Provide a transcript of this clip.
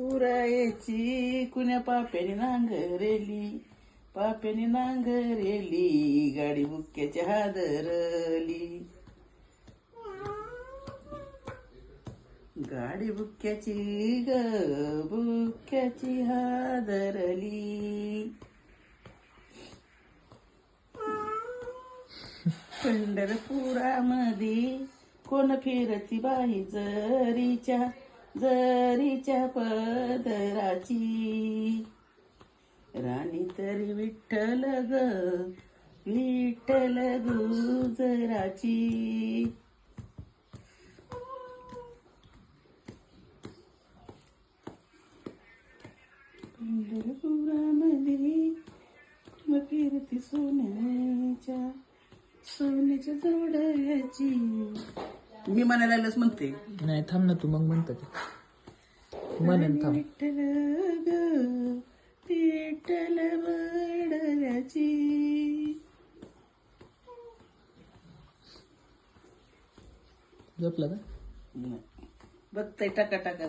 पुरायची कुण्या पाप्याने नांगरेली. पाप्याने नांगरेली गाडी बुक्क्याची हादरली. गाडी बुक्क्याची ग बुक्क्याची हादरली. पंढरपुरामध्ये कोण फिरती बाई जरीच्या? जरीच्या पदराची. राणी तरी विठ्ठल ग विठ्ठल गुजराची. पंढरपुरामध्ये कीर्ती सोन्याच्या सोन्याच्या जोड्याची. मी म्हणायला लागलंच म्हणते. नाही थांब ना तू मग म्हणतो ते. म्हणेन थांब. विठ्ठल ग विठ्ठल बडल्याची जपलं का? बघताय टाका टाका.